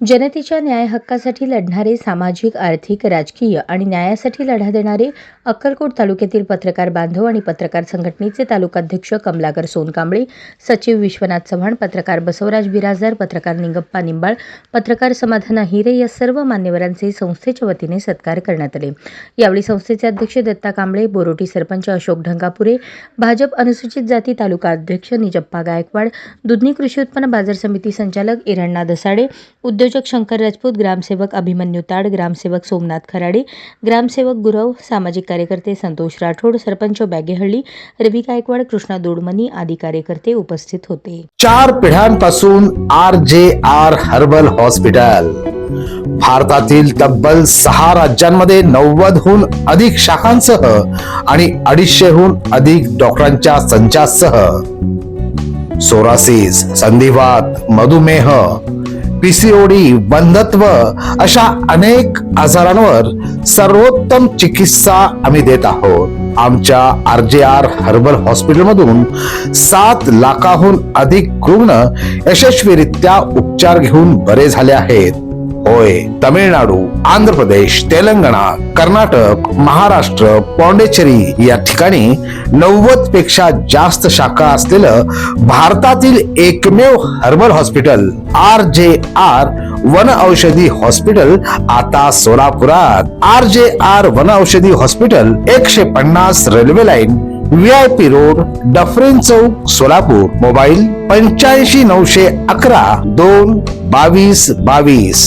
जनतेच्या न्याय हक्कासाठी लढणारे सामाजिक आर्थिक राजकीय आणि न्यायासाठी लढा देणारे अक्कलकोट तालुक्यातील पत्रकार बांधव आणि पत्रकार संघटनेचे तालुकाध्यक्ष कमलाकर सोनकांबळे सचिव विश्वनाथ चव्हाण पत्रकार बसवराज बिराजदार पत्रकार निंगप्पा निंबाळ पत्रकार समाधाना हिरे या सर्व मान्यवरांचे संस्थेच्या वतीने सत्कार करण्यात आले. यावेळी संस्थेचे अध्यक्ष दत्ता कांबळे बोरोटी सरपंच अशोक ढंगापुरे भाजप अनुसूचित जाती तालुका अध्यक्ष निजप्पा गायकवाड दुधनी कृषी उत्पन्न बाजार समिती संचालक इरण्णा दसाडे उद्योग उद्योजक शंकर राजपूत ग्रामसेवक अभिमन्यू ताड ग्रामसेवक सोमनाथ खराडे ग्रामसेवक गुरव सामाजिक कार्यकर्ते संतोष राठोड सरपंच बॅगेहळ्ळी रवी गायकवाड कृष्णा दोडमनी आदी कार्यकर्ते उपस्थित होते. चार पिढ्यांपासून R J R herbal hospital. भारतातील तब्बल सहा राज्यांमध्ये नव्वदहून अधिक शाखांसह आणि अडीचशेहून अधिक डॉक्टरांच्या संचासह. सोरासिस संधिवात मधुमेह पीसीओडी बंधत्व अशा अनेक आजारांवर सर्वोत्तम चिकित्सा आम्ही देत आहोत. आमच्या आर जे आर हर्बल हॉस्पिटलमधून सात लाखाहून अधिक रुग्ण यशस्वीरित्या उपचार घेऊन बरे झाले आहेत. होय तमिळनाडू आंध्र प्रदेश तेलंगणा कर्नाटक महाराष्ट्र पॉंडेचेरी या ठिकाणी नव्वदपेक्षा जास्त शाखा असलेलं भारतातील एकमेव herbal hospital R J R one औषधी हॉस्पिटल आता सोलापुरात. आर जे आर वन औषधी हॉस्पिटल एकशे पन्नास railway line V I P road Dufferin Chowk Solapur. Mobile पंच्याऐंशी नऊशे अकरा दोन बावीस बावीस.